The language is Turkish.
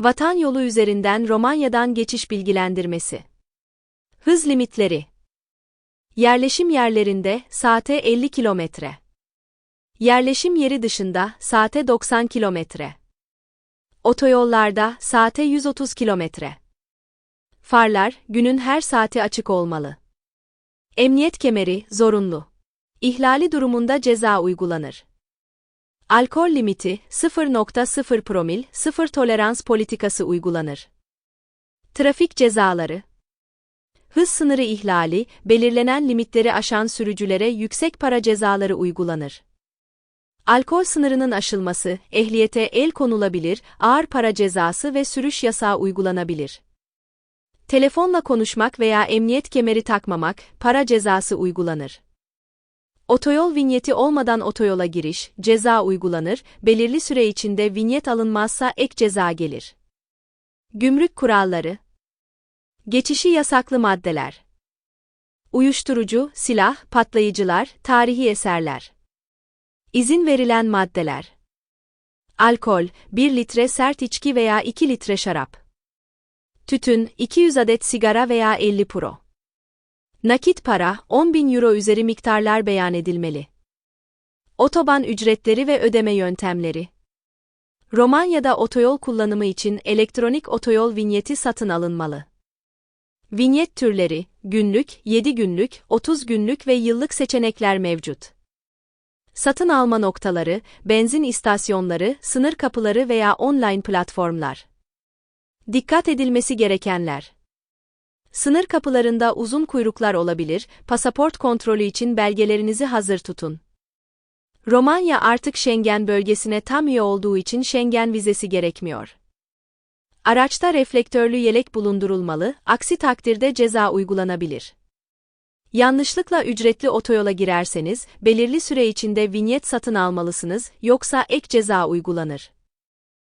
Vatan yolu üzerinden Romanya'dan geçiş bilgilendirmesi. Hız limitleri. Yerleşim yerlerinde saate 50 kilometre. Yerleşim yeri dışında saate 90 kilometre. Otoyollarda saate 130 kilometre. Farlar günün her saati açık olmalı. Emniyet kemeri zorunlu. İhlali durumunda ceza uygulanır. Alkol limiti 0.0 promil, sıfır tolerans politikası uygulanır. Trafik cezaları Hız sınırı ihlali, belirlenen limitleri aşan sürücülere yüksek para cezaları uygulanır. Alkol sınırının aşılması, ehliyete el konulabilir, ağır para cezası ve sürüş yasağı uygulanabilir. Telefonla konuşmak veya emniyet kemeri takmamak, para cezası uygulanır. Otoyol vinyeti olmadan otoyola giriş, ceza uygulanır, belirli süre içinde vinyet alınmazsa ek ceza gelir. Gümrük kuralları. Geçişi yasaklı maddeler. Uyuşturucu, silah, patlayıcılar, tarihi eserler. İzin verilen maddeler. Alkol, 1 litre sert içki veya 2 litre şarap. Tütün, 200 adet sigara veya 50 pro Nakit para, 10 bin euro üzeri miktarlar beyan edilmeli. Otoban ücretleri ve ödeme yöntemleri. Romanya'da otoyol kullanımı için elektronik otoyol vinyeti satın alınmalı. Vinyet türleri, günlük, 7 günlük, 30 günlük ve yıllık seçenekler mevcut. Satın alma noktaları, benzin istasyonları, sınır kapıları veya online platformlar. Dikkat edilmesi gerekenler. Sınır kapılarında uzun kuyruklar olabilir, pasaport kontrolü için belgelerinizi hazır tutun. Romanya artık Schengen bölgesine tam üye olduğu için Schengen vizesi gerekmiyor. Araçta reflektörlü yelek bulundurulmalı, aksi takdirde ceza uygulanabilir. Yanlışlıkla ücretli otoyola girerseniz, belirli süre içinde vinyet satın almalısınız, yoksa ek ceza uygulanır.